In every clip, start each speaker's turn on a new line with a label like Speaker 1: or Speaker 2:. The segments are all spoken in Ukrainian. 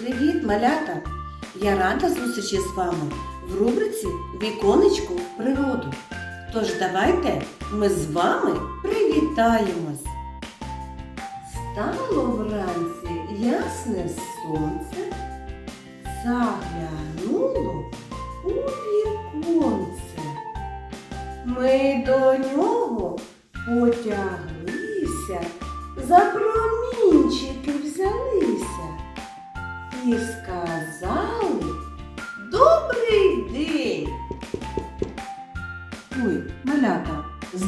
Speaker 1: Привіт, малята! Я рада зустрічі з вами в рубриці Віконечко в природу. Тож давайте ми з вами привітаємось. Стало вранці ясне сонце, заглянуло у віконце. Ми до нього потяглися, за промінчики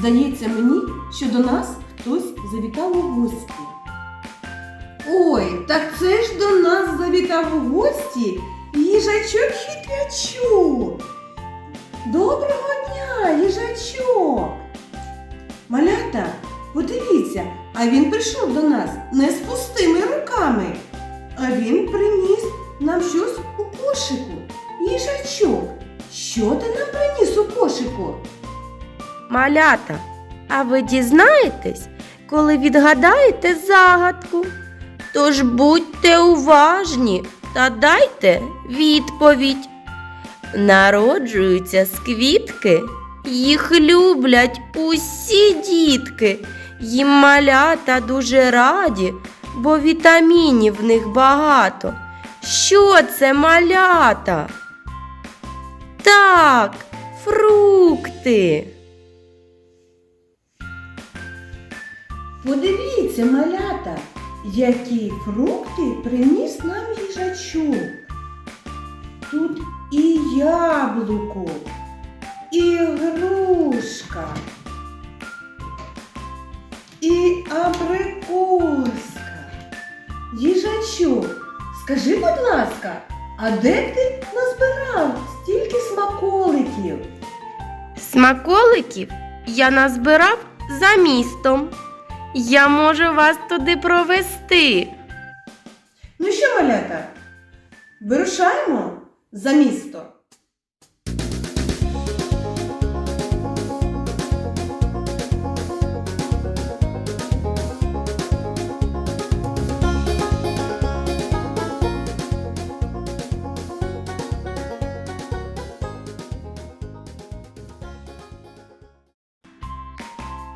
Speaker 1: здається мені, що до нас хтось завітав у гості. Ой, так це ж до нас завітав у гості їжачок хитрячок. Доброго дня, їжачок. Малята, подивіться, а він прийшов до нас не з пустими руками, а він приніс нам щось у кошику. Їжачок, що ти нам приніс у кошику?
Speaker 2: Малята, а ви дізнаєтесь, коли відгадаєте загадку? Тож будьте уважні та дайте відповідь. Народжуються з квітки, їх люблять усі дітки. Їм малята дуже раді, бо вітамінів в них багато. Що це малята? Так, фрукти.
Speaker 1: Подивіться, малята, які фрукти приніс нам їжачок. Тут і яблуко, і грушка, і абрикоска. Їжачок, скажи, будь ласка, а де ти назбирав стільки смаколиків?
Speaker 2: Смаколиків я назбирав за містом. Я можу вас туди провести.
Speaker 1: Ну що, малята, вирушаємо за місто.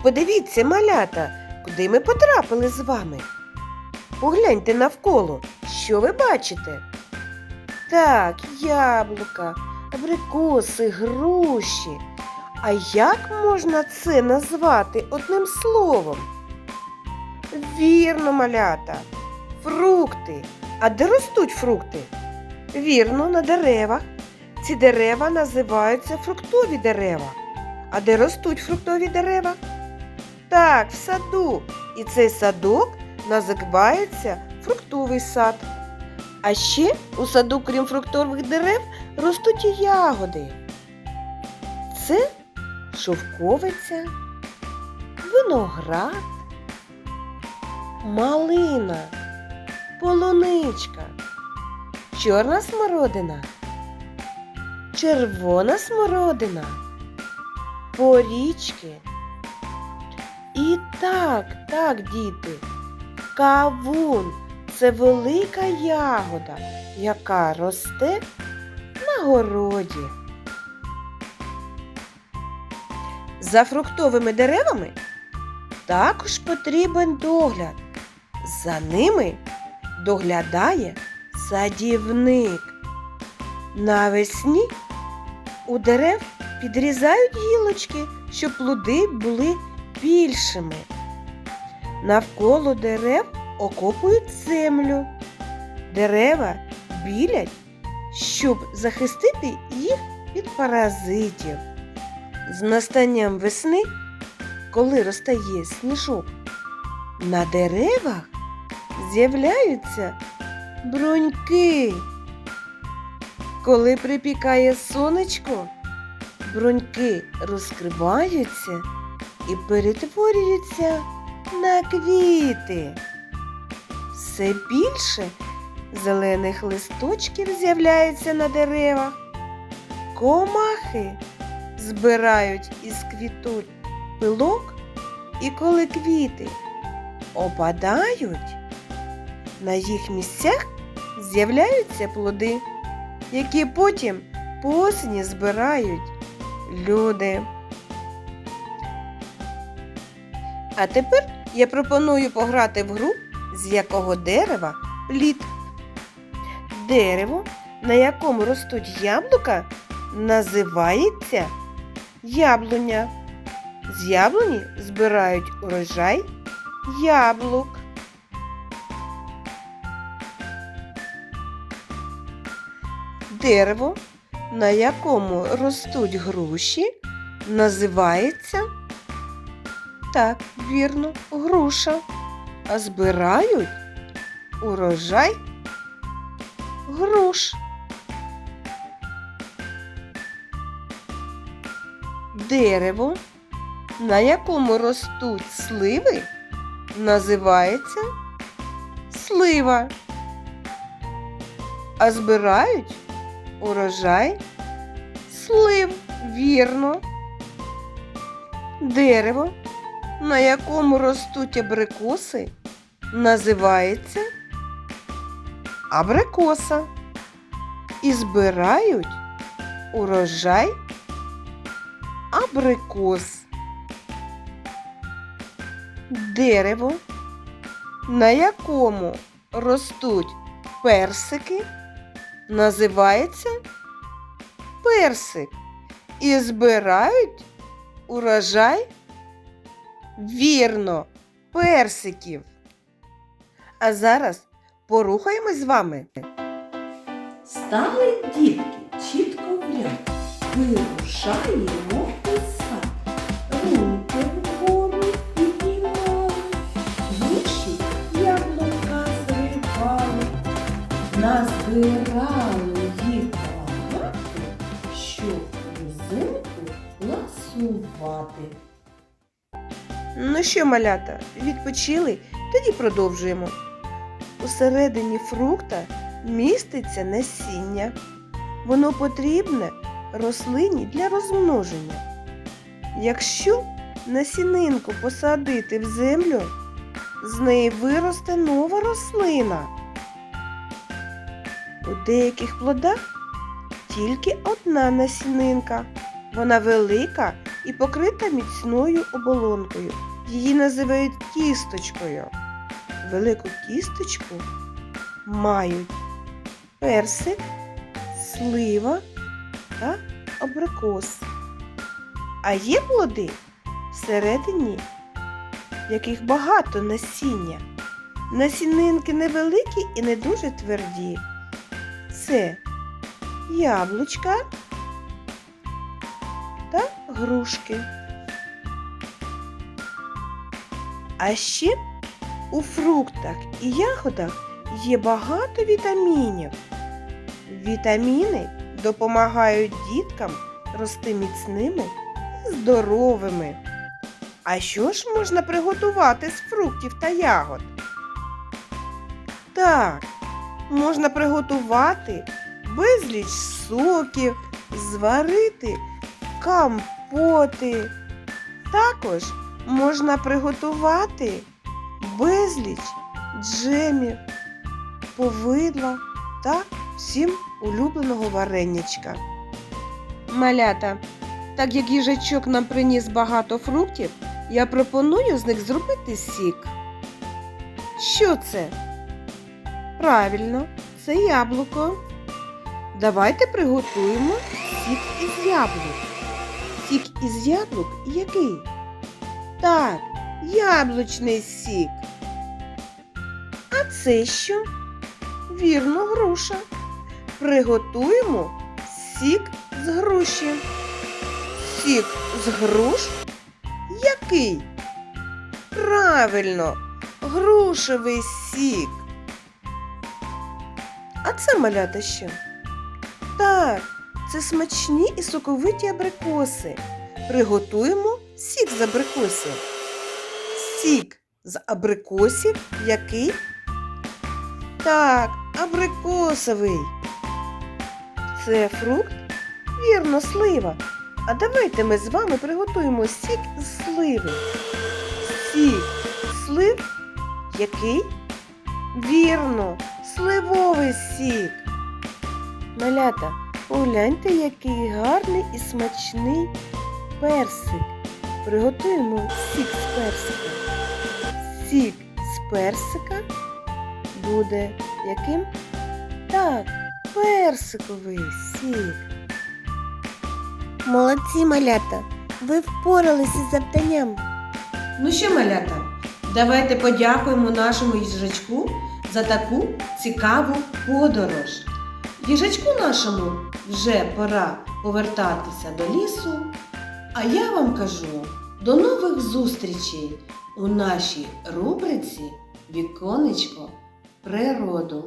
Speaker 3: Подивіться, малята, куди ми потрапили з вами. Погляньте навколо, що ви бачите? Так, яблука, абрикоси, груші. А як можна це назвати одним словом? Вірно, малята, фрукти. А де ростуть фрукти? Вірно, на деревах. Ці дерева називаються фруктові дерева. А де ростуть фруктові дерева? Так, в саду. І цей садок називається фруктовий сад. А ще у саду, крім фруктових дерев, ростуть і ягоди. Це шовковиця, виноград, малина, полуничка, чорна смородина, червона смородина, порічки. І так, так, діти, кавун це велика ягода, яка росте на городі. За фруктовими деревами також потрібен догляд. За ними доглядає садівник. Навесні у дерев підрізають гілочки, щоб плоди були більшими. Навколо дерев окопують землю. Дерева білять, щоб захистити їх від паразитів. З настанням весни, коли розтає сніжок, на деревах з'являються бруньки. Коли припікає сонечко, бруньки розкриваються і перетворюються на квіти. Все більше зелених листочків з'являється на деревах. Комахи збирають із квітуть пилок, і коли квіти опадають, на їх місцях з'являються плоди, які потім по осені збирають люди. А тепер я пропоную пограти в гру, з якого дерева плід. Дерево, на якому ростуть яблука, називається яблуня. З яблуні збирають урожай яблук. Дерево, на якому ростуть груші, називається так, вірно, груша. А збирають урожай груш. Дерево, на якому ростуть сливи, називається слива. А збирають урожай слив, вірно. Дерево, на якому ростуть абрикоси, називається абрикоса. І збирають урожай абрикос. Дерево, на якому ростуть персики, називається персик. І збирають урожай вірно персиків. А зараз порухаємось з вами.
Speaker 1: Стали дітки чітко в ряд, вирушаємо у. Руки вгору піднімали, груші яблука зривали, назбирали їх щоб взимку ласувати.
Speaker 3: Ну що, малята, відпочили? Тоді продовжуємо. Усередині фрукта міститься насіння. Воно потрібне рослині для розмноження. Якщо насінинку посадити в землю, з неї виросте нова рослина. У деяких плодах тільки одна насінинка. Вона велика і покрита міцною оболонкою. Її називають кісточкою. Велику кісточку мають персик, слива та абрикос. А є плоди всередині, яких багато насіння. Насінинки невеликі і не дуже тверді. Це яблучка грушки. А ще у фруктах і ягодах є багато вітамінів. Вітаміни допомагають діткам рости міцними і здоровими. А що ж можна приготувати з фруктів та ягод? Так, можна приготувати безліч соків, зварити компоти. Також можна приготувати безліч джемів, повидла та всім улюбленого варенячка. Малята, так як їжачок нам приніс багато фруктів, я пропоную з них зробити сік. Що це? Правильно, це яблуко. Давайте приготуємо сік із яблук. Сік із яблук який? Так, яблучний сік. А це що? Вірно, груша. Приготуємо сік з груші. Сік з груш? Який? Правильно, грушевий сік. А це малята що? Так, це смачні і соковиті абрикоси. Приготуємо сік з абрикосів. Сік з абрикосів який? Так, абрикосовий. Це фрукт? Вірно, слива. А давайте ми з вами приготуємо сік з сливи. Сік слив який? Вірно, сливовий сік. Малята, погляньте, який гарний і смачний персик. Приготуємо сік з персика. Сік з персика буде яким? Так, персиковий сік. Молодці, малята, ви впоралися з завданням.
Speaker 1: Ну що, малята, давайте подякуємо нашому їжачку за таку цікаву подорож. Їжачку нашому вже пора повертатися до лісу. А я вам кажу до нових зустрічей у нашій рубриці Віконечко природу.